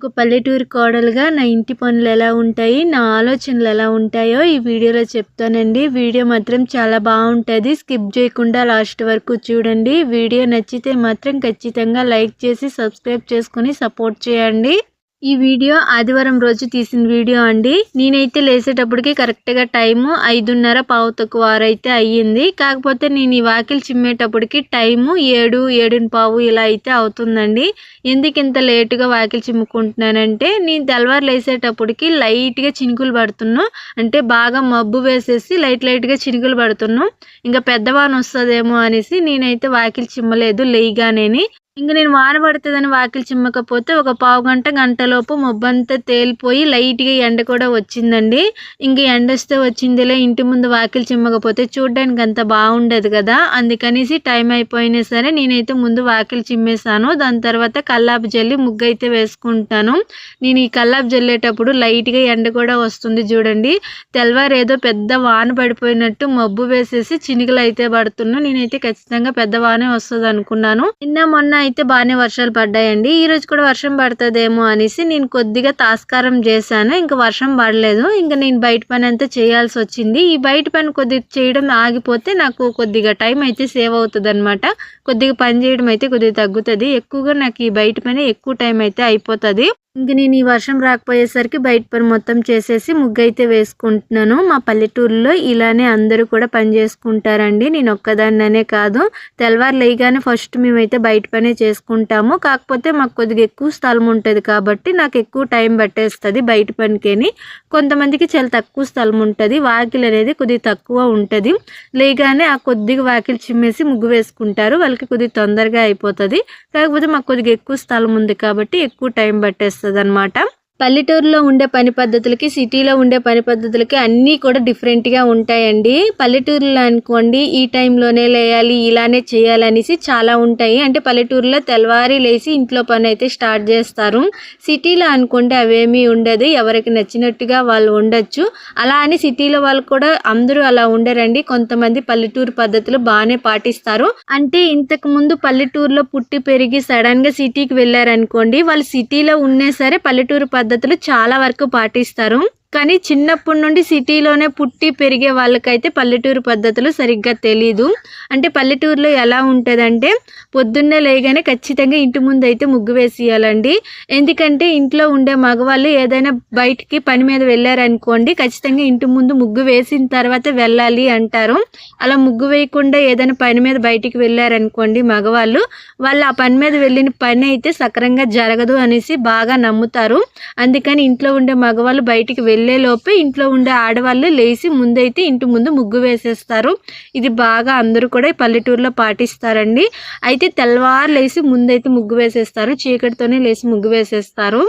ఒక పల్లెటూరు కోడలుగా నా ఇంటి పనులు ఎలా ఉంటాయి నా ఆలోచనలు ఎలా ఉంటాయో ఈ వీడియోలో చెప్తానండి. వీడియో మాత్రం చాలా బాగుంటుంది. స్కిప్ చేయకుండా లాస్ట్ వరకు చూడండి. వీడియో నచ్చితే మాత్రం ఖచ్చితంగా లైక్ చేసి సబ్స్క్రైబ్ చేసుకొని సపోర్ట్ చేయండి. ఈ వీడియో ఆదివారం రోజు తీసిన వీడియో అండి. నేనైతే లేసేటప్పటికి కరెక్ట్గా టైము ఐదున్నర పావు తక్కువ అయితే అయ్యింది. కాకపోతే నేను ఈ వాకిలు చిమ్మేటప్పటికి టైము ఏడు ఏడున పావు ఇలా అయితే అవుతుందండి. ఎందుకు ఇంత లేటుగా వాకిలు చిమ్ముకుంటున్నానంటే నేను తెల్లవారు లేసేటప్పటికి లైట్గా చినుకులు పడుతున్నాను అంటే బాగా మబ్బు వేసేసి లైట్ లైట్గా చినుకులు పడుతున్నాం. ఇంకా పెద్దవాన వస్తుందేమో అనేసి నేనైతే వాకిలు చిమ్మలేదు లేయిగానేని. ఇంక నేను వాన పడుతుందని వాకిలి చిమ్మకపోతే ఒక పావు గంట గంటలోపు మొబ్బంతా తేలిపోయి లైట్గా ఎండ కూడా వచ్చిందండి. ఇంక ఎండ వస్తే వచ్చిందిలే ఇంటి ముందు వాకిలి చిమ్మకపోతే చూడడానికి అంత బాగుండదు కదా. అందుకనేసి టైం అయిపోయినా సరే నేనైతే ముందు వాకిలి చిమ్మేసాను దాని తర్వాత కల్లాపు జల్లి ముగ్గు అయితే వేసుకుంటాను. నేను ఈ కల్లాపు జల్లేటప్పుడు లైట్గా ఎండ కూడా వస్తుంది చూడండి. తెల్లవారు ఏదో పెద్ద వాన పడిపోయినట్టు మబ్బు వేసేసి చినుకులు అయితే పడుతున్నా. నేనైతే ఖచ్చితంగా పెద్ద వానే వస్తుంది అనుకున్నాను నిన్న మొన్న అయితే బాగానే వర్షాలు పడ్డాయండి. ఈరోజు కూడా వర్షం పడుతుందేమో అనేసి నేను కొద్దిగా తాస్కారం చేశాను. ఇంకా వర్షం పడలేదు. ఇంకా నేను బయట పని అంతా చేయాల్సి వచ్చింది. ఈ బయట పని కొద్దిగా చేయడం ఆగిపోతే నాకు కొద్దిగా టైం అయితే సేవ్ అవుతుంది అనమాట కొద్దిగా పని చేయడం అయితే కొద్దిగా తగ్గుతుంది. ఎక్కువగా నాకు ఈ బయట పని ఎక్కువ టైం అయితే అయిపోతుంది. ఇంక నేను ఈ వర్షం రాకపోయేసరికి బయట పని మొత్తం చేసేసి ముగ్గు అయితే వేసుకుంటున్నాను. మా పల్లెటూరులో ఇలానే అందరూ కూడా పని చేసుకుంటారండి. నేను ఒక్కదాన్ననే కాదు. తెల్లవారు లేగానే ఫస్ట్ మేమైతే బయట పనే చేసుకుంటాము. కాకపోతే మాకు కొద్దిగా ఎక్కువ స్థలం ఉంటుంది కాబట్టి నాకు ఎక్కువ టైం పట్టేస్తుంది బయట పనికేని. కొంతమందికి చాలా తక్కువ స్థలం ఉంటుంది. వాకిలు అనేది కొద్దిగా తక్కువ ఉంటుంది. లేగానే ఆ కొద్దిగా వాకిలు చిమ్మేసి ముగ్గు వేసుకుంటారు. వాళ్ళకి కొద్దిగా తొందరగా అయిపోతుంది. కాకపోతే మాకు కొద్దిగా ఎక్కువ స్థలం ఉంది కాబట్టి ఎక్కువ టైం పట్టేస్తుంది. వస్తుంది అనమాట పల్లెటూరులో ఉండే పని పద్ధతులకి సిటీలో ఉండే పని పద్ధతులకి అన్నీ కూడా డిఫరెంట్గా ఉంటాయండి. పల్లెటూరులో అనుకోండి ఈ టైంలోనే లేయాలి ఇలానే చేయాలనేసి చాలా ఉంటాయి. అంటే పల్లెటూరులో తెల్లవారి లేచి ఇంట్లో పని అయితే స్టార్ట్ చేస్తారు. సిటీలో అనుకోండి అవేమీ ఉండదు ఎవరికి నచ్చినట్టుగా వాళ్ళు ఉండొచ్చు. అలా అని సిటీలో వాళ్ళు కూడా అందరూ అలా ఉండరండి. కొంతమంది పల్లెటూరు పద్ధతులు బాగానే పాటిస్తారు. అంటే ఇంతకు ముందు పల్లెటూరులో పుట్టి పెరిగి సడన్గా సిటీకి వెళ్ళారనుకోండి వాళ్ళు సిటీలో ఉన్నా సరే పల్లెటూరు పద్ధతి పద్ధతులు చాలా వరకు పాటిస్తారు. కానీ చిన్నప్పటి నుండి సిటీలోనే పుట్టి పెరిగే వాళ్ళకైతే పల్లెటూరు పద్ధతులు సరిగ్గా తెలీదు. అంటే పల్లెటూరులో ఎలా ఉంటుందంటే పొద్దున్నే లేగానే ఖచ్చితంగా ఇంటి ముందు అయితే ముగ్గు వేసేయాలండి ఎందుకంటే ఇంట్లో ఉండే మగవాళ్ళు ఏదైనా బయటికి పని మీద వెళ్ళారనుకోండి ఖచ్చితంగా ఇంటి ముందు ముగ్గు వేసిన తర్వాత వెళ్ళాలి అంటారు. అలా ముగ్గు వేయకుండా ఏదైనా పని మీద బయటికి వెళ్ళారనుకోండి మగవాళ్ళు వాళ్ళు ఆ పని మీద వెళ్ళిన పని అయితే సక్రంగా జరగదు అనేసి బాగా నమ్ముతారు. అందుకని ఇంట్లో ఉండే మగవాళ్ళు బయటికి వెళ్ళి వెళ్ళేలోపే ఇంట్లో ఉండే ఆడవాళ్ళు లేచి ముందైతే ఇంటి ముందు ముగ్గు వేసేస్తారు. ఇది బాగా అందరూ కూడా పల్లెటూరులో పాటిస్తారండి. అయితే తెల్లవారు లేచి ముందైతే ముగ్గు వేసేస్తారు. చీకటితోనే లేచి ముగ్గు వేసేస్తారు.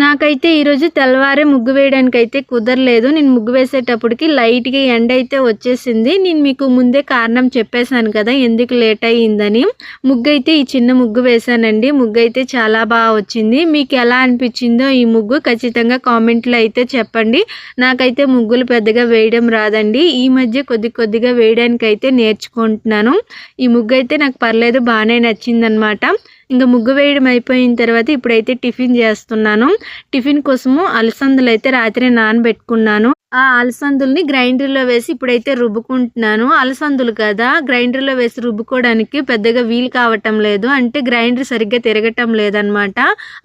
నాకైతే ఈరోజు తెల్లవారే ముగ్గు వేయడానికి అయితే కుదరలేదు. నేను ముగ్గు వేసేటప్పటికి లైట్గా ఎండ అయితే వచ్చేసింది. నేను మీకు ముందే కారణం చెప్పేశాను కదా ఎందుకు లేట్ అయ్యిందని. ముగ్గు అయితే ఈ చిన్న ముగ్గు వేశానండి. ముగ్గు అయితే చాలా బాగా వచ్చింది. మీకు ఎలా అనిపించిందో ఈ ముగ్గు ఖచ్చితంగా కామెంట్లో అయితే చెప్పండి. నాకైతే ముగ్గులు పెద్దగా వేయడం రాదండి. ఈ మధ్య కొద్ది కొద్దిగా వేయడానికి అయితే నేర్చుకుంటున్నాను. ఈ ముగ్గు అయితే నాకు పర్లేదు బాగానే నచ్చిందనమాట. ఇంకా ముగ్గు వేయడం అయిపోయిన తర్వాత ఇప్పుడైతే టిఫిన్ చేస్తున్నాను. టిఫిన్ కోసము అలసందలు అయితే రాత్రి నానబెట్టుకున్నాను. ఆ అలసందుల్ని గ్రైండర్లో వేసి ఇప్పుడైతే రుబ్బుకుంటున్నాను. అలసందులు కదా గ్రైండర్లో వేసి రుబ్బుకోవడానికి పెద్దగా వీలు కావటం లేదు. అంటే గ్రైండర్ సరిగ్గా తిరగటం లేదనమాట.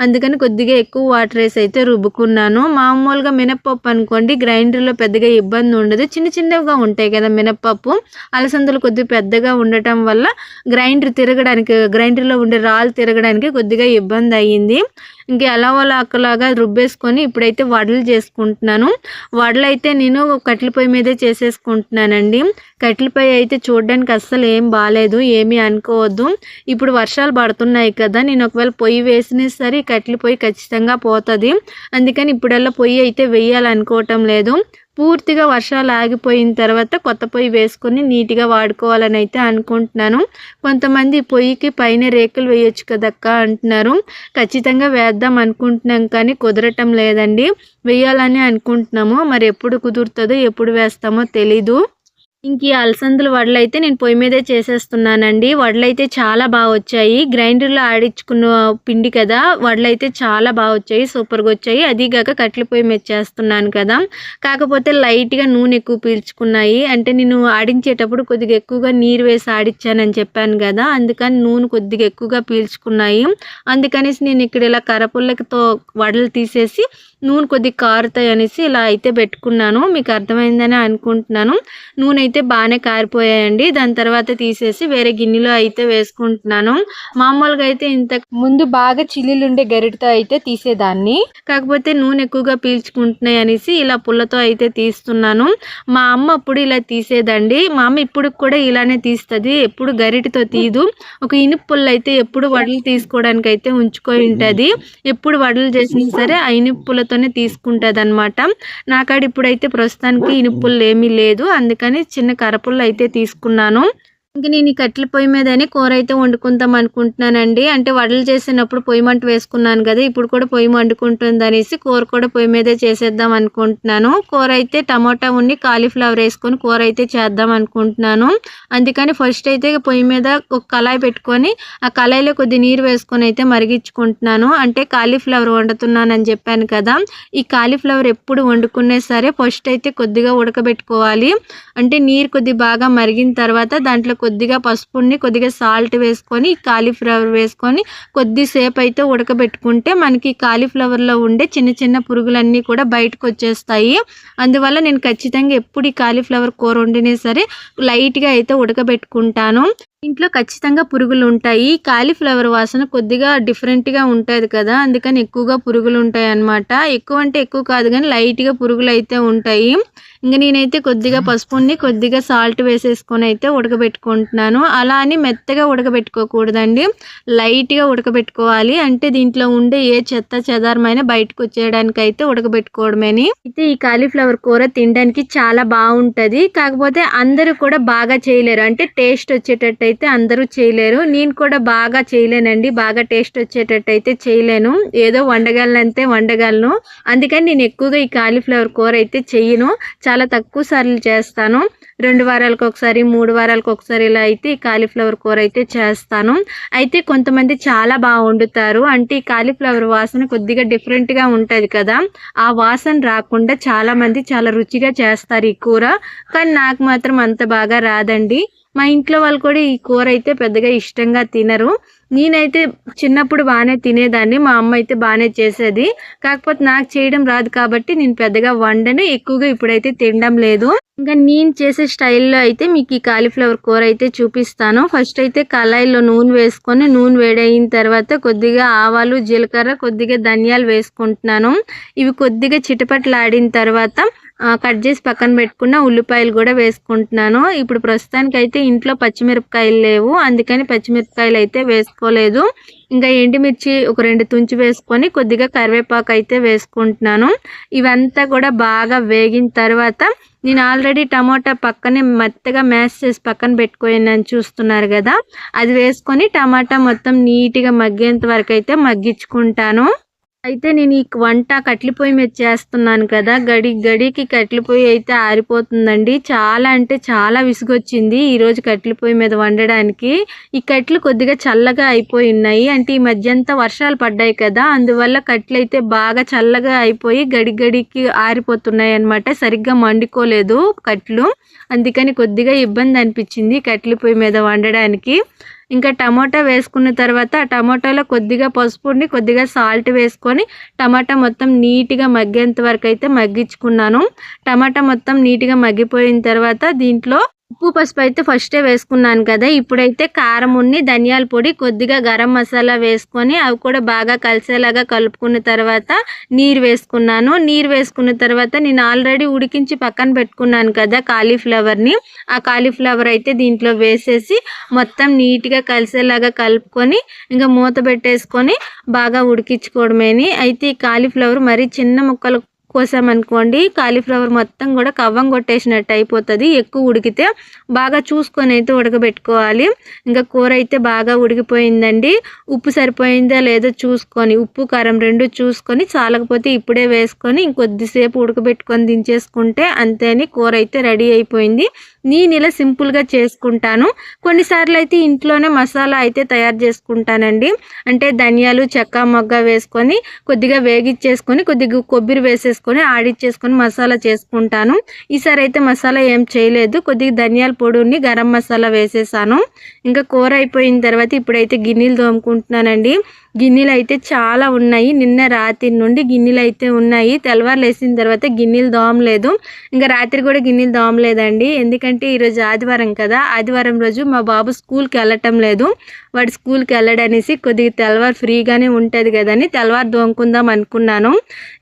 అందుకని కొద్దిగా ఎక్కువ వాటర్ వేసి అయితే రుబ్బుకున్నాను. మామూలుగా మినప్పప్పు అనుకోండి గ్రైండర్లో పెద్దగా ఇబ్బంది ఉండదు. చిన్న చిన్నగా ఉంటాయి కదా మినప్పప్పు. అలసందులు కొద్దిగా పెద్దగా ఉండటం వల్ల గ్రైండర్ తిరగడానికి గ్రైండర్లో ఉండే రాళ్ళు తిరగడానికి కొద్దిగా ఇబ్బంది అయ్యింది. ఇంక ఎలా వాళ్ళ రుబ్బేసుకొని ఇప్పుడైతే వడలు చేసుకుంటున్నాను. వడలు అయితే నేను కట్టెల పొయ్యి మీదే చేసేసుకుంటున్నానండి. కట్టెల పొయ్యి అయితే చూడడానికి అస్సలు ఏం బాగాలేదు ఏమీ అనుకోవద్దు. ఇప్పుడు వర్షాలు పడుతున్నాయి కదా నేను ఒకవేళ పొయ్యి వేసినా సరే కట్టెల పొయ్యి ఖచ్చితంగా పోతుంది. అందుకని ఇప్పుడల్లా పొయ్యి అయితే వేయాలనుకోవటం లేదు. పూర్తిగా వర్షాలు ఆగిపోయిన తర్వాత కొత్త పొయ్యి వేసుకొని నీట్గా వాడుకోవాలని అయితే అనుకుంటున్నాను. కొంతమంది పొయ్యికి పైన రేకులు వేయొచ్చు కదక్క అంటున్నారు. ఖచ్చితంగా వేద్దాం అనుకుంటున్నాం కానీ కుదరటం లేదండి. వేయాలని అనుకుంటున్నాము. మరి ఎప్పుడు కుదురుతుందో ఎప్పుడు వేస్తామో తెలీదు. ఇంక ఈ అలసందలు వడలు అయితే నేను పొయ్యి మీదే చేసేస్తున్నానండి. వడలు అయితే చాలా బాగా వచ్చాయి. గ్రైండర్లో ఆడించుకున్న పిండి కదా వడలు అయితే చాలా బాగా వచ్చాయి సూపర్గా వచ్చాయి. అది కాక కట్టెల పొయ్యి మీద చేస్తున్నాను కదా. కాకపోతే లైట్గా నూనె ఎక్కువ పీల్చుకున్నాయి. అంటే నేను ఆడించేటప్పుడు కొద్దిగా ఎక్కువగా నీరు వేసి ఆడించానని చెప్పాను కదా అందుకని నూనె కొద్దిగా ఎక్కువగా పీల్చుకున్నాయి. అందుకనేసి నేను ఇక్కడ ఇలా కరపుల్లతో వడలు తీసేసి నూనె కొద్దిగా కారుతాయి అనేసి ఇలా అయితే పెట్టుకున్నాను. మీకు అర్థమైందని అనుకుంటున్నాను. నూనె అయితే బాగానే కారిపోయాయండి. దాని తర్వాత తీసేసి వేరే గిన్నెలో అయితే వేసుకుంటున్నాను. మామూలుగా అయితే ఇంత ముందు బాగా చిల్లులు ఉండే గరిటతో అయితే తీసేదాన్ని. కాకపోతే నూనె ఎక్కువగా పీల్చుకుంటున్నాయి అనేసి ఇలా పుల్లతో అయితే తీస్తున్నాను. మా అమ్మ అప్పుడు ఇలా తీసేదండి. మా అమ్మ ఇప్పుడు కూడా ఇలానే తీస్తుంది. ఎప్పుడు గరిటతో తీదు ఒక ఇనుపు పుల్ల అయితే ఎప్పుడు వడలు తీసుకోవడానికి అయితే ఉంచుకొని ఉంటుంది. ఎప్పుడు వడలు చేసినా సరే ఆ ఇనుపు పుల్లతోనే తీసుకుంటుంది అనమాట నాకాడ ఇప్పుడైతే ప్రస్తుతానికి ఇనుపులు ఏమీ లేదు. అందుకని చిన్న కరపుల్లు అయితే తీసుకున్నాను. ఇంక నేను ఈ కట్టెల పొయ్యి మీదనే కూర అయితే వండుకుందాం అనుకుంటున్నానండి. అంటే వడలు చేసినప్పుడు పొయ్యి మంట వేసుకున్నాను కదా ఇప్పుడు కూడా పొయ్యి వండుకుంటుంది అనేసి కూర కూడా పొయ్యి మీదే చేసేద్దాం అనుకుంటున్నాను. కూర అయితే టమాటా ఉండి కాలీఫ్లవర్ వేసుకొని కూర అయితే చేద్దాం అనుకుంటున్నాను. అందుకని ఫస్ట్ అయితే పొయ్యి మీద ఒక కళాయి పెట్టుకొని ఆ కళాయిలో కొద్ది నీరు వేసుకొని అయితే మరిగించుకుంటున్నాను. అంటే కాలీఫ్లవర్ వండుతున్నానని చెప్పాను కదా ఈ కాలీఫ్లవర్ ఎప్పుడు వండుకునే సరే ఫస్ట్ అయితే కొద్దిగా ఉడకబెట్టుకోవాలి. అంటే నీరు కొద్ది బాగా మరిగిన తర్వాత దాంట్లో కొద్దిగా పసుపుని కొద్దిగా సాల్ట్ వేసుకొని కాలీఫ్లవర్ వేసుకొని కొద్దిసేపు అయితే ఉడకబెట్టుకుంటే మనకి కాలీఫ్లవర్లో ఉండే చిన్న చిన్న పురుగులన్నీ కూడా బయటకు వచ్చేస్తాయి అందువల్ల నేను ఖచ్చితంగా ఎప్పుడు ఈ కాలీఫ్లవర్ కూర వండినా సరే లైట్గా అయితే ఉడకబెట్టుకుంటాను. ఇంట్లో ఖచ్చితంగా పురుగులు ఉంటాయి. కాలీఫ్లవర్ వాసన కొద్దిగా డిఫరెంట్గా ఉంటుంది కదా అందుకని ఎక్కువగా పురుగులు ఉంటాయి అన్నమాట ఎక్కువ అంటే ఎక్కువ కాదు కానీ లైట్గా పురుగులు అయితే ఉంటాయి. ఇంకా నేనైతే కొద్దిగా పసుపుని కొద్దిగా సాల్ట్ వేసేసుకొని అయితే ఉడకబెట్టుకుంటున్నాను. అలా అని మెత్తగా ఉడకబెట్టుకోకూడదండి. లైట్గా ఉడకబెట్టుకోవాలి. అంటే దీంట్లో ఉండే ఏ చెత్త చెదారమైన బయటకు వచ్చేయడానికి అయితే ఉడకబెట్టుకోవడమేని. అయితే ఈ కాలీఫ్లవర్ కూర తినడానికి చాలా బాగుంటుంది. కాకపోతే అందరూ కూడా బాగా చేయలేరు. అంటే టేస్ట్ వచ్చేటట్టు అయితే అందరూ చేయలేరు. నేను కూడా బాగా చేయలేనండి. బాగా టేస్ట్ వచ్చేటట్టు అయితే చేయలేను. ఏదో వండగలను అంతే వండగలను. అందుకని నేను ఎక్కువగా ఈ కాలీఫ్లవర్ కూర అయితే చెయ్యను చాలా తక్కువ సార్లు చేస్తాను. రెండు వారాలకు ఒకసారి మూడు వారాలకు ఒకసారి ఇలా అయితే ఈ కాలీఫ్లవర్ కూర అయితే చేస్తాను. అయితే కొంతమంది చాలా బాగా వండుతారు. అంటే ఈ కాలీఫ్లవర్ వాసన కొద్దిగా డిఫరెంట్గా ఉంటుంది కదా. ఆ వాసన రాకుండా చాలామంది చాలా రుచిగా చేస్తారు ఈ కూర. కానీ నాకు మాత్రం అంత బాగా రాదండి. మా ఇంట్లో వాళ్ళు కూడా ఈ కూర అయితే పెద్దగా ఇష్టంగా తినరు. నేనైతే చిన్నప్పుడు బాగానే తినేదాన్ని మా అమ్మ అయితే బాగానే చేసేది. కాకపోతే నాకు చేయడం రాదు కాబట్టి నేను పెద్దగా వండను ఎక్కువగా ఇప్పుడైతే తినడం లేదు. ఇంకా నేను చేసే స్టైల్లో అయితే మీకు ఈ కాలీఫ్లవర్ కూర అయితే చూపిస్తాను. ఫస్ట్ అయితే కళాయిలో నూనె వేసుకొని నూనె వేడైన తర్వాత కొద్దిగా ఆవాలు జీలకర్ర కొద్దిగా ధనియాలు వేసుకుంటున్నాను. ఇవి కొద్దిగా చిటపట్లాడిన తర్వాత కట్ చేసి పక్కన పెట్టుకున్న ఉల్లిపాయలు కూడా వేసుకుంటున్నాను. ఇప్పుడు ప్రస్తుతానికి అయితే ఇంట్లో పచ్చిమిరపకాయలు లేవు. అందుకని పచ్చిమిరపకాయలు అయితే వేసుకోలేదు. ఇంకా ఎండుమిర్చి ఒక రెండు తుంచి వేసుకొని కొద్దిగా కరివేపాకు అయితే వేసుకుంటున్నాను. ఇవంతా కూడా బాగా వేగిన తర్వాత నేను ఆల్రెడీ టమాటా పక్కనే మెత్తగా మ్యాష్ చేసి పక్కన పెట్టుకోయానని చూస్తున్నారు కదా. అది వేసుకొని టమాటా మొత్తం నీట్గా మగ్గేంత వరకు అయితే మగ్గించుకుంటాను. అయితే నేను ఈ వంట కట్టెల పొయ్యి మీద చేస్తున్నాను కదా గడి గడికి కట్టెల పొయ్యి అయితే ఆరిపోతుందండి. చాలా అంటే చాలా విసుగొచ్చింది ఈరోజు కట్టెల పొయ్యి మీద వండడానికి. ఈ కట్లు కొద్దిగా చల్లగా అయిపోయి ఉన్నాయి. అంటే ఈ మధ్య అంతా వర్షాలు పడ్డాయి కదా అందువల్ల కట్లు అయితే బాగా చల్లగా అయిపోయి గడి గడికి ఆరిపోతున్నాయి అనమాట సరిగ్గా మండుకోలేదు కట్లు. అందుకని కొద్దిగా ఇబ్బంది అనిపించింది కట్టెల పొయ్యి మీద వండడానికి. ఇంకా టమాటా వేసుకున్న తర్వాత ఆ టమాటాలో కొద్దిగా పసుపుని కొద్దిగా సాల్ట్ వేసుకొని టమాటా మొత్తం నీట్గా మగ్గేంత వరకు అయితే మగ్గించుకున్నాను. టమాటా మొత్తం నీట్గా మగ్గిపోయిన తర్వాత దీంట్లో ఉప్పు పసుపు అయితే ఫస్టే వేసుకున్నాను కదా. ఇప్పుడైతే కారం ఉన్ని ధనియాల పొడి కొద్దిగా గరం మసాలా వేసుకొని అవి కూడా బాగా కలిసేలాగా కలుపుకున్న తర్వాత నీరు వేసుకున్నాను. నీరు వేసుకున్న తర్వాత నేను ఆల్రెడీ ఉడికించి పక్కన పెట్టుకున్నాను కదా కాలీఫ్లవర్ని ఆ కాలీఫ్లవర్ అయితే దీంట్లో వేసేసి మొత్తం నీట్గా కలిసేలాగా కలుపుకొని ఇంకా మూత పెట్టేసుకొని బాగా ఉడికించుకోవడమేని. అయితే ఈ కాలీఫ్లవర్ మరీ చిన్న ముక్కలు కోసామనుకోండి కాలీఫ్లవర్ మొత్తం కూడా కవ్వం కొట్టేసినట్టు అయిపోతుంది. ఎక్కువ ఉడికితే బాగా చూసుకొని అయితే ఉడకబెట్టుకోవాలి. ఇంకా కూర అయితే బాగా ఉడికిపోయిందండి. ఉప్పు సరిపోయిందా లేదో చూసుకొని ఉప్పు కారం రెండు చూసుకొని చాలకపోతే ఇప్పుడే వేసుకొని ఇంకొద్దిసేపు ఉడకబెట్టుకొని దించేసుకుంటే అంతేని కూర అయితే రెడీ అయిపోయింది. నేను ఇలా సింపుల్గా చేసుకుంటాను. కొన్నిసార్లు అయితే ఇంట్లోనే మసాలా అయితే తయారు చేసుకుంటానండి. అంటే ధనియాలు చెక్క మొగ్గ వేసుకొని కొద్దిగా వేగిచ్చేసుకొని కొద్దిగా కొబ్బరి వేసేసుకొని ఆడిచ్చేసుకొని మసాలా చేసుకుంటాను. ఈసారి అయితే మసాలా ఏం చేయలేదు. కొద్దిగా ధనియాల పొడిని గరం మసాలా వేసేసాను. ఇంకా కూర అయిపోయిన తర్వాత ఇప్పుడైతే గిన్నెలు తోముకుంటున్నానండి. గిన్నెలు అయితే చాలా ఉన్నాయి. నిన్న రాత్రి నుండి గిన్నెలు అయితే ఉన్నాయి. తెల్లవారు లేసిన తర్వాత గిన్నెలు దోమలేదు. ఇంకా రాత్రి కూడా గిన్నెలు దోమలేదండి. ఎందుకంటే ఈరోజు ఆదివారం కదా. ఆదివారం రోజు మా బాబు స్కూల్కి వెళ్ళటం లేదు. వాడు స్కూల్కి వెళ్ళడనేసి కొద్దిగా తెల్లవారు ఫ్రీగానే ఉంటుంది కదని తెల్లవారు దోముకుందాం అనుకున్నాను.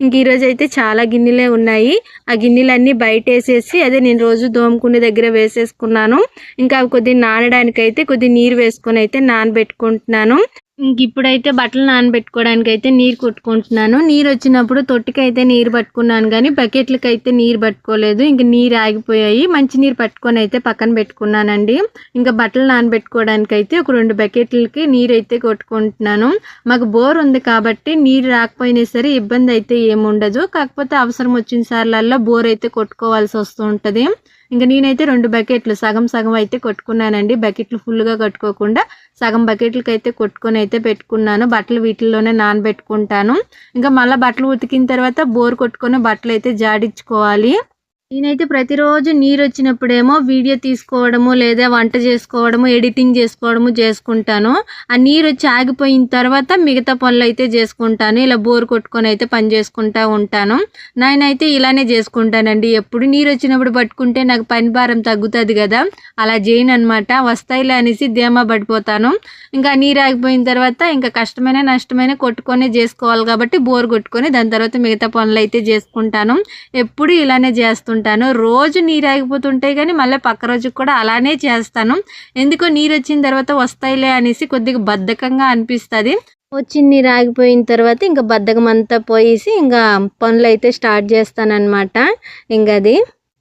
ఇంక ఈరోజు అయితే చాలా గిన్నెలే ఉన్నాయి. ఆ గిన్నెలన్నీ బయట వేసేసి అదే నేను రోజు దోముకునే దగ్గర వేసేసుకున్నాను. ఇంకా కొద్దిగా నానడానికి అయితే కొద్దిగా నీరు వేసుకొని అయితే నానబెట్టుకుంటున్నాను. ఇంక ఇప్పుడైతే బట్టలు నానబెట్టుకోవడానికి అయితే నీరు కొట్టుకుంటున్నాను. నీరు వచ్చినప్పుడు తొట్టికి అయితే నీరు పట్టుకున్నాను కానీ బకెట్లకి అయితే నీరు పట్టుకోలేదు. ఇంక నీరు ఆగిపోయాయి. మంచి నీరు పట్టుకొని అయితే పక్కన పెట్టుకున్నానండి. ఇంకా బట్టలు నానబెట్టుకోవడానికి అయితే ఒక రెండు బకెట్లకి నీరు అయితే కొట్టుకుంటున్నాను. మాకు బోర్ ఉంది కాబట్టి నీరు రాకపోయినా సరే ఇబ్బంది అయితే ఏముండదు. కాకపోతే అవసరం వచ్చిన సార్లల్లో బోర్ అయితే కొట్టుకోవాల్సి వస్తూ ఉంటుంది. ఇంకా నేనైతే రెండు బకెట్లు సగం సగం అయితే కొట్టుకున్నానండి. బకెట్లు ఫుల్గా కట్టుకోకుండా సగం బకెట్లకి అయితే కొట్టుకొని అయితే పెట్టుకున్నాను. బట్టలు వీటిల్లోనే నానబెట్టుకుంటాను. ఇంకా మళ్ళీ బట్టలు ఉతికిన తర్వాత బోర్ కొట్టుకొని బట్టలు అయితే జాడించుకోవాలి. నేనైతే ప్రతిరోజు నీరు వచ్చినప్పుడేమో వీడియో తీసుకోవడము లేదా వంట చేసుకోవడము ఎడిటింగ్ చేసుకోవడము చేసుకుంటాను. ఆ నీరు వచ్చి ఆగిపోయిన తర్వాత మిగతా పనులు అయితే చేసుకుంటాను. ఇలా బోర్ కొట్టుకొని అయితే పని చేసుకుంటా ఉంటాను. నేనైతే ఇలానే చేసుకుంటానండి. ఎప్పుడు నీరు వచ్చినప్పుడు పట్టుకుంటే నాకు పని భారం తగ్గుతుంది కదా. అలా చేయను అనమాట వస్తాయిలే అనేసి ధీమా పడిపోతాను. ఇంకా నీరు ఆగిపోయిన తర్వాత ఇంకా కష్టమైన నష్టమైన కొట్టుకొని చేసుకోవాలి కాబట్టి బోర్ కొట్టుకొని దాని తర్వాత మిగతా పనులు అయితే చేసుకుంటాను. ఎప్పుడు ఇలానే చేస్తాను చేస్తుంటాను చేసుకుంటాను. రోజు నీరు ఆగిపోతుంటాయి కానీ మళ్ళీ పక్క రోజు కూడా అలానే చేస్తాను. ఎందుకో నీరు వచ్చిన తర్వాత వస్తాయిలే అనేసి కొద్దిగా బద్ధకంగా అనిపిస్తుంది. వచ్చిన నీరు ఆగిపోయిన తర్వాత ఇంకా బద్ధకం అంతా పోయేసి ఇంకా పనులు అయితే స్టార్ట్ చేస్తానన్నమాట. ఇంకా అది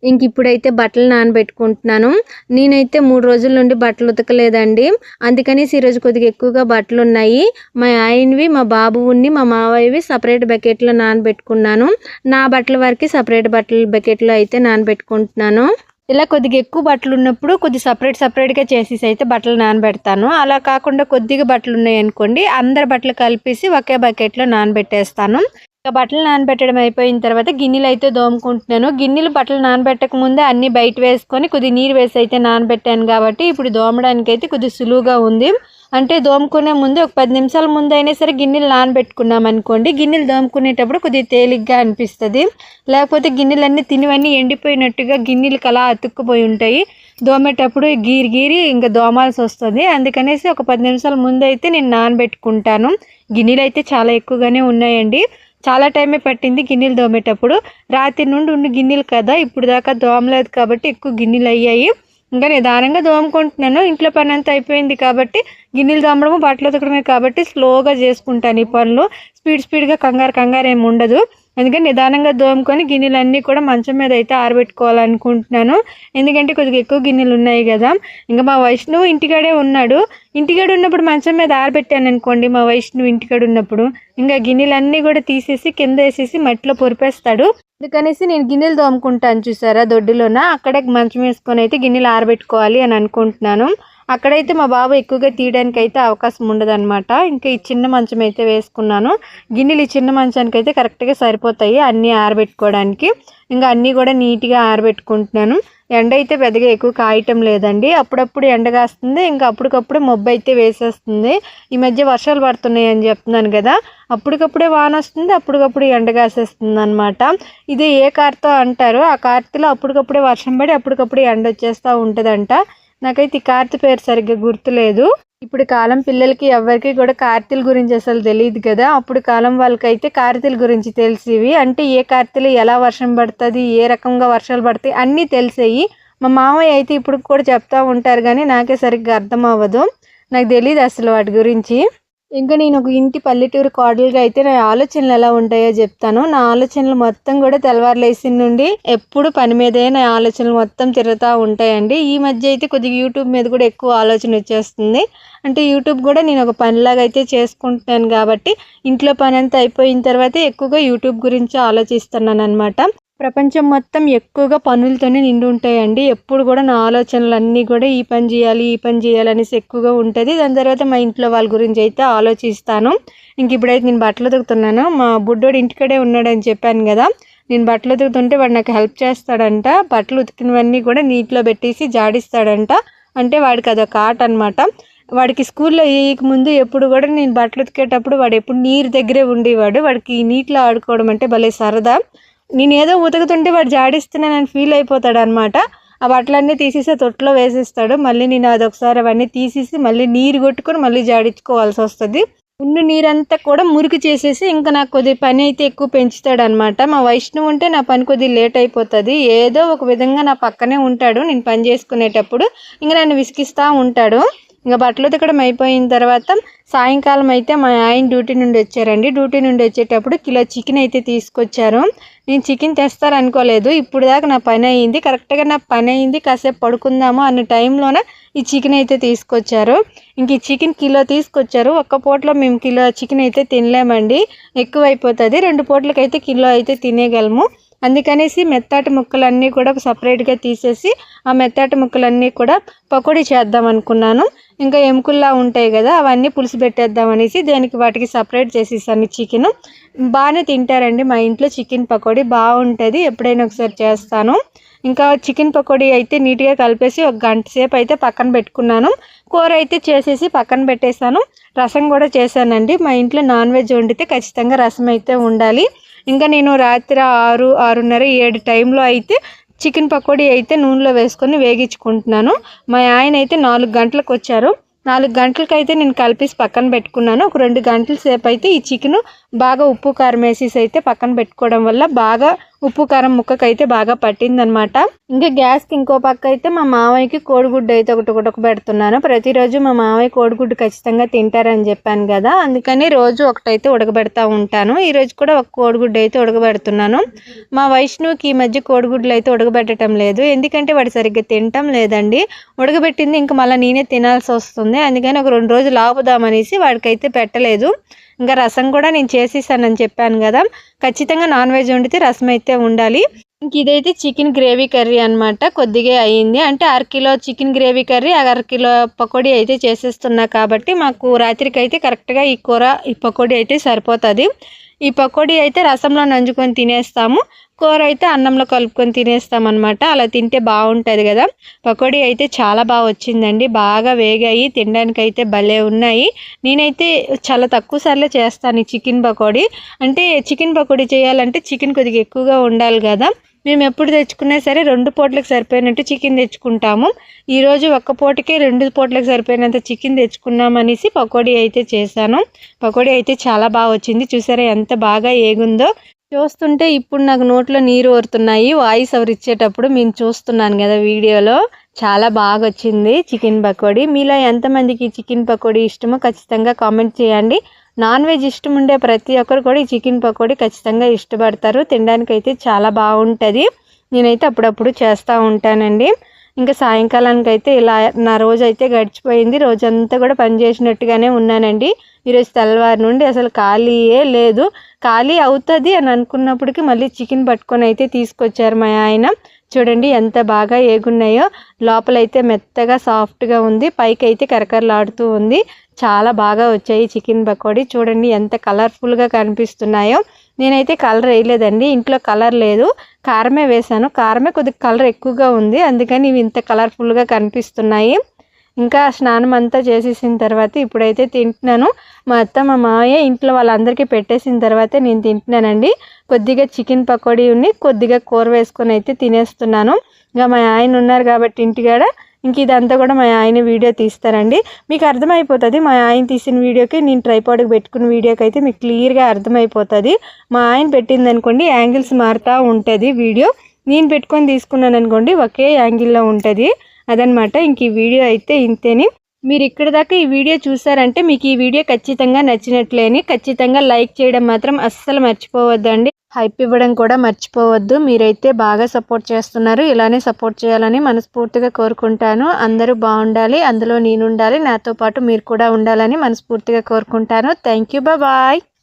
ఇంక ఇప్పుడైతే బట్టలు నానబెట్టుకుంటున్నాను. నేనైతే మూడు రోజుల నుండి బట్టలు ఉతకలేదండి. అందుకని ఈరోజు కొద్దిగా ఎక్కువగా బట్టలు ఉన్నాయి మా ఆయనవి మా బాబువుని మా మావయ్యవి సపరేట్ బకెట్లో నానబెట్టుకున్నాను. నా బట్టల వరకు సపరేట్ బట్టల బకెట్లో అయితే నానబెట్టుకుంటున్నాను. ఇలా కొద్దిగా ఎక్కువ బట్టలు ఉన్నప్పుడు కొద్ది సపరేట్ సపరేట్గా చేసేసి అయితే బట్టలు నానబెడతాను. అలా కాకుండా కొద్దిగా బట్టలు ఉన్నాయి అనుకోండి అందరి బట్టలు కలిపేసి ఒకే బకెట్లో నానబెట్టేస్తాను. ఇక బట్టలు నానబెట్టడం అయిపోయిన తర్వాత గిన్నెలు అయితే దోముకుంటున్నాను. గిన్నెలు బట్టలు నానబెట్టక ముందే అన్ని బయట వేసుకొని కొద్ది నీరు వేసి అయితే నానబెట్టాను కాబట్టి ఇప్పుడు దోమడానికి అయితే కొద్ది సులువుగా ఉంది. అంటే దోముకునే ముందు ఒక పది నిమిషాల ముందు అయినా సరే గిన్నెలు నానబెట్టుకున్నాం అనుకోండి. గిన్నెలు దోముకునేటప్పుడు కొద్దిగా తేలిగ్గా అనిపిస్తుంది. లేకపోతే గిన్నెలన్నీ తినివన్నీ ఎండిపోయినట్టుగా గిన్నెలకు అలా అతుక్కుపోయి ఉంటాయి. దోమేటప్పుడు గీరి గీరి ఇంకా దోమాల్సి వస్తుంది. అందుకనేసి ఒక పది నిమిషాల ముందు అయితే నేను నానబెట్టుకుంటాను. గిన్నెలు అయితే చాలా ఎక్కువగానే ఉన్నాయండి. చాలా టైమే పట్టింది గిన్నెలు దోమేటప్పుడు. రాత్రి నుండి ఉండి గిన్నెలు కదా ఇప్పుడు దాకా దోమలేదు కాబట్టి ఎక్కువ గిన్నెలు అయ్యాయి. ఇంకా నిదానంగా దోముకుంటున్నాను. ఇంట్లో పని అంతా అయిపోయింది కాబట్టి గిన్నెలు దోమడము బట్టలు ఉతకడమే కాబట్టి స్లోగా చేసుకుంటాను ఈ పనులు. స్పీడ్ స్పీడ్గా కంగారు కంగారు ఏమి ఉండదు. అందుకని నిదానంగా దోముకొని గిన్నెలన్నీ కూడా మంచం మీద అయితే ఆరబెట్టుకోవాలనుకుంటున్నాను. ఎందుకంటే కొద్దిగా ఎక్కువ గిన్నెలు ఉన్నాయి కదా. ఇంకా మా వైష్ణువు ఇంటికాడే ఉన్నాడు. ఇంటికాడ ఉన్నప్పుడు మంచం మీద ఆరబెట్టాను అనుకోండి మా వైష్ణువు ఇంటికాడ ఉన్నప్పుడు. ఇంకా గిన్నెలన్నీ కూడా తీసేసి కింద వేసేసి మట్టిలో పొరిపేస్తాడు. అందుకనేసి నేను గిన్నెలు తోముకుంటాను చూసారా దొడ్డులోన. అక్కడే మంచం వేసుకొని అయితే గిన్నెలు ఆరబెట్టుకోవాలి అని అనుకుంటున్నాను. అక్కడైతే మా బాబు ఎక్కువగా తీయడానికి అయితే అవకాశం ఉండదన్నమాట. ఇంకా ఈ చిన్న మంచం అయితే వేసుకున్నాను. గిన్నెలు ఈ చిన్న మంచానికి అయితే కరెక్ట్గా సరిపోతాయి అన్నీ ఆరబెట్టుకోవడానికి. ఇంకా అన్నీ కూడా నీట్గా ఆరబెట్టుకుంటున్నాను. ఎండ అయితే పెద్దగా ఎక్కువ కాయటం లేదండి. అప్పుడప్పుడు ఎండ కాస్తుంది ఇంకా అప్పటికప్పుడు మబ్బు అయితే వేసేస్తుంది. ఈ మధ్య వర్షాలు పడుతున్నాయి అని చెప్తున్నాను కదా అప్పటికప్పుడే వాన వస్తుంది అప్పటికప్పుడు ఎండ కాసేస్తుంది అనమాట ఇది ఏ కార్తో అంటారు? ఆ కార్తీలో అప్పటికప్పుడే వర్షం పడి అప్పటికప్పుడు ఎండ వచ్చేస్తూ ఉంటుందంట. నాకైతే ఈ కార్తీ పేరు సరిగ్గా గుర్తులేదు. ఇప్పుడు కాలం పిల్లలకి ఎవరికి కూడా కార్తీల గురించి అసలు తెలియదు కదా. అప్పుడు కాలం వాళ్ళకైతే కార్తీల గురించి తెలిసేవి. అంటే ఏ కార్తీలు ఎలా వర్షం పడుతుంది ఏ రకంగా వర్షాలు పడతాయి అన్నీ తెలిసాయి. మా మామయ్య అయితే ఇప్పుడు కూడా చెప్తూ ఉంటారు కానీ నాకే సరిగ్గా అర్థం అవ్వదు. నాకు తెలియదు అసలు వాటి గురించి. ఇంకా నేను ఒక ఇంటి పల్లెటూరు కోడలుగా అయితే నా ఆలోచనలు ఎలా ఉంటాయో చెప్తాను. నా ఆలోచనలు మొత్తం కూడా తెల్లవారులేసిన నుండి ఎప్పుడు పని మీదే నా ఆలోచనలు మొత్తం తిరుగుతూ ఉంటాయండి. ఈ మధ్య అయితే కొద్దిగా యూట్యూబ్ మీద కూడా ఎక్కువ ఆలోచన వచ్చేస్తుంది. అంటే యూట్యూబ్ కూడా నేను ఒక పనిలాగా అయితే చేసుకుంటున్నాను కాబట్టి ఇంట్లో పని అంతా అయిపోయిన తర్వాత ఎక్కువగా యూట్యూబ్ గురించి ఆలోచిస్తున్నాను అనమాట ప్రపంచం మొత్తం ఎక్కువగా పనులతోనే నిండి ఉంటాయండి. ఎప్పుడు కూడా నా ఆలోచనలు అన్నీ కూడా ఈ పని చేయాలి ఈ పని చేయాలి అనేసి ఎక్కువగా ఉంటుంది. దాని తర్వాత మా ఇంట్లో వాళ్ళ గురించి అయితే ఆలోచిస్తాను. ఇంక ఇప్పుడైతే నేను బట్టలు ఉతుకుతున్నాను. మా బుడ్డోడు ఇంటికడే ఉన్నాడని చెప్పాను కదా. నేను బట్టలు ఉతుకుతుంటే వాడు నాకు హెల్ప్ చేస్తాడంట. బట్టలు ఉతికినవన్నీ కూడా నీటిలో పెట్టేసి జాడిస్తాడంట. అంటే వాడికి అదొక ఆట అనమాట వాడికి స్కూల్లో వేయక ముందు ఎప్పుడు కూడా నేను బట్టలు ఉతికేటప్పుడు వాడు ఎప్పుడు నీరు దగ్గరే ఉండేవాడు. వాడికి నీటిలో ఆడుకోవడం అంటే భలే సరదా. నేనేదో ఉతుకుతుంటే వాడు జాడిస్తున్నానని ఫీల్ అయిపోతాడు అనమాట ఆ బట్టలన్నీ తీసేసి తొట్లో వేసేస్తాడు. మళ్ళీ నేను అదొకసారి అవన్నీ తీసేసి మళ్ళీ నీరు కొట్టుకొని మళ్ళీ జాడించుకోవాల్సి వస్తుంది. ఉన్న నీరంతా కూడా మురికి చేసేసి ఇంకా నాకు కొద్ది పని అయితే ఎక్కువ పెంచుతాడు అనమాట మా వైష్ణవ్ ఉంటే నా పని కొద్ది లేట్ అయిపోతుంది. ఏదో ఒక విధంగా నా పక్కనే ఉంటాడు. నేను పని చేసుకునేటప్పుడు ఇంకా నన్ను విసిగిస్తూ ఉంటాడు. ఇంకా బట్టలు ఉతకడం అయిపోయిన తర్వాత సాయంకాలం అయితే మా ఆయన డ్యూటీ నుండి వచ్చారండి. డ్యూటీ నుండి వచ్చేటప్పుడు కిలో చికెన్ అయితే తీసుకొచ్చారు. నేను చికెన్ తెస్తారనుకోలేదు ఇప్పుడు దాకా నా పని అయింది కరెక్ట్గా నా పని అయింది కాసేపు పడుకుందాము అన్న టైంలోనే ఈ చికెన్ అయితే తీసుకొచ్చారు. ఇంక ఈ చికెన్ కిలో తీసుకొచ్చారు. ఒక్క పూటలో మేము కిలో చికెన్ అయితే తినలేమండి ఎక్కువ అయిపోతుంది రెండు పూటలకైతే కిలో అయితే తినేయగలము. అందుకనేసి మెత్తాటి ముక్కలన్నీ కూడా సపరేట్గా తీసేసి ఆ మెత్తాటి ముక్కలన్నీ కూడా పకోడీ చేద్దాం అనుకున్నాను. ఇంకా ఎముకల్లా ఉంటాయి కదా అవన్నీ పులుసు పెట్టేద్దాం అనేసి దానికి వాటికి సపరేట్ చేసేసాను చికెన్. బాగానే తింటారండి మా ఇంట్లో చికెన్ పకోడీ బాగుంటుంది. ఎప్పుడైనా ఒకసారి చేస్తాను. ఇంకా చికెన్ పకోడీ అయితే నీట్గా కలిపేసి ఒక గంట సేపు అయితే పక్కన పెట్టుకున్నాను. కూర అయితే చేసేసి పక్కన పెట్టేశాను. రసం కూడా చేశానండి. మా ఇంట్లో నాన్ వెజ్ వండితే ఖచ్చితంగా రసం అయితే ఉండాలి. ఇంకా నేను రాత్రి ఆరు ఆరున్నర ఏడు టైంలో అయితే చికెన్ పకోడీ అయితే నూనెలో వేసుకొని వేగించుకుంటున్నాను. మా ఆయన అయితే నాలుగు గంటలకు వచ్చారు. నాలుగు గంటలకైతే నేను కలిపేసి పక్కన పెట్టుకున్నాను. ఒక రెండు గంటల సేపు అయితే ఈ చికెన్ బాగా ఉప్పు కారం వేసేసి అయితే పక్కన పెట్టుకోవడం వల్ల బాగా ఉప్పు కారం ముక్కకైతే బాగా పట్టిందనమాట ఇంకా గ్యాస్కి ఇంకో పక్క అయితే మా మావయ్యకి కోడిగుడ్డు అయితే ఒకటి ఒకటి పెడుతున్నాను. ప్రతిరోజు మా మావయ్య కోడిగుడ్డు ఖచ్చితంగా తింటారని చెప్పాను కదా. అందుకని రోజు ఒకటైతే ఉడకబెడతా ఉంటాను. ఈరోజు కూడా ఒక కోడిగుడ్డు అయితే ఉడకబెడుతున్నాను. మా వైష్ణవుకి ఈ మధ్య కోడిగుడ్లు అయితే ఉడకబెట్టడం లేదు. ఎందుకంటే వాడు సరిగ్గా తినటం లేదండి. ఉడకబెట్టింది ఇంకా మళ్ళీ నేనే తినాల్సి వస్తుంది. అందుకని ఒక రెండు రోజులు ఆపుదామనేసి వాడికైతే పెట్టలేదు. ఇంకా రసం కూడా నేను చేసేసానని చెప్పాను కదా. ఖచ్చితంగా నాన్ వెజ్ వండితే రసం అయితే ఉండాలి. ఇంక ఇదైతే చికెన్ గ్రేవీ కర్రీ అనమాట కొద్దిగా అయ్యింది అంటే అరకిలో చికెన్ గ్రేవీ కర్రీ అరకిలో పకోడీ అయితే చేసేస్తున్నా కాబట్టి మాకు రాత్రికి అయితే కరెక్ట్గా ఈ కూర ఈ పకోడీ అయితే సరిపోతుంది. ఈ పకోడీ అయితే రసంలో నంజుకొని తినేస్తాము. కూర అయితే అన్నంలో కలుపుకొని తినేస్తామన్నమాట. అలా తింటే బాగుంటుంది కదా. పకోడీ అయితే చాలా బాగా వచ్చిందండి. బాగా వేగాయి. తినడానికి అయితే భలే ఉన్నాయి. నేనైతే చాలా తక్కువ సార్లే చేస్తాను ఈ చికెన్ పకోడీ. అంటే చికెన్ పకోడీ చేయాలంటే చికెన్ కొద్దిగా ఎక్కువగా ఉండాలి కదా. మేము ఎప్పుడు తెచ్చుకున్నా సరే రెండు పూటలకు సరిపోయినట్టు చికెన్ తెచ్చుకుంటాము. ఈరోజు ఒక్క పూటకే రెండు పూటలకు సరిపోయినంత చికెన్ తెచ్చుకున్నాం అనేసి పకోడీ అయితే చేశాను. పకోడీ అయితే చాలా బాగా వచ్చింది. చూసారా ఎంత బాగా ఏగుందో. చూస్తుంటే ఇప్పుడు నాకు నోట్లో నీరు ఓరుతున్నాయి వాయిస్ ఎవరు ఇచ్చేటప్పుడు మేము చూస్తున్నాను కదా వీడియోలో. చాలా బాగా వచ్చింది చికెన్ పకోడీ. మీలో ఎంతమందికి చికెన్ పకోడీ ఇష్టమో ఖచ్చితంగా కామెంట్ చేయండి. నాన్ వెజ్ ఇష్టం ఉండే ప్రతి ఒక్కరు కూడా ఈ చికెన్ పకోడీ ఖచ్చితంగా ఇష్టపడతారు. తినడానికి అయితే చాలా బాగుంటుంది. నేనైతే అప్పుడప్పుడు చేస్తూ ఉంటానండి. ఇంకా సాయంకాలానికి అయితే ఇలా నా రోజు అయితే గడిచిపోయింది. రోజంతా కూడా పని చేసినట్టుగానే ఉన్నానండి. ఈరోజు తెల్లవారి నుండి అసలు ఖాళీయే లేదు. ఖాళీ అవుతుంది అని అనుకున్నప్పటికీ మళ్ళీ చికెన్ పట్టుకొని అయితే తీసుకొచ్చారు మా ఆయన. చూడండి ఎంత బాగా ఏగున్నాయో. లోపలైతే మెత్తగా సాఫ్ట్గా ఉంది. పైకి అయితే కరకరలాడుతూ ఉంది. చాలా బాగా వచ్చాయి చికెన్ పకోడీ. చూడండి ఎంత కలర్ఫుల్గా కనిపిస్తున్నాయో. నేనైతే కలర్ వేయలేదండి. ఇంట్లో కలర్ లేదు. కారమే వేశాను. కారమే కొద్దిగా కలర్ ఎక్కువగా ఉంది. అందుకని ఇవి ఇంత కలర్ఫుల్గా కనిపిస్తున్నాయి. ఇంకా స్నానం అంతా చేసేసిన తర్వాత ఇప్పుడైతే తింటున్నాను. మా అత్త మా మామయ్య ఇంట్లో వాళ్ళందరికీ పెట్టేసిన తర్వాతే నేను తింటున్నానండి. కొద్దిగా చికెన్ పకోడీ ఉన్ని కొద్దిగా కూర వేసుకొని అయితే తినేస్తున్నాను. ఇంకా మా ఆయన ఉన్నారు కాబట్టి ఇంటికాడ ఇంక ఇదంతా కూడా మా ఆయన వీడియో తీస్తారండి. మీకు అర్థమైపోతుంది మా ఆయన తీసిన వీడియోకి నేను ట్రైపాడ్కి పెట్టుకున్న వీడియోకి అయితే మీకు క్లియర్గా అర్థమైపోతుంది. మా ఆయన పెట్టింది అనుకోండి యాంగిల్స్ మారుతూ ఉంటుంది వీడియో. నేను పెట్టుకొని తీసుకున్నాను అనుకోండి ఒకే యాంగిల్లో ఉంటుంది. అదనమాట ఇంక ఈ వీడియో అయితే ఇంతేని. మీరు ఇక్కడ దాకా ఈ వీడియో చూసారంటే మీకు ఈ వీడియో ఖచ్చితంగా నచ్చినట్లేని ఖచ్చితంగా లైక్ చేయడం మాత్రం అస్సలు మర్చిపోవద్దండి. హైప్ ఇవ్వడం కూడా మర్చిపోవద్దు. మీరైతే బాగా సపోర్ట్ చేస్తున్నారు. ఇలానే సపోర్ట్ చేయాలని మనస్ఫూర్తిగా కోరుకుంటాను. అందరూ బాగుండాలి. అందులో నేను ఉండాలి నాతో పాటు మీరు కూడా ఉండాలని మనస్ఫూర్తిగా కోరుకుంటాను. Thank you bye.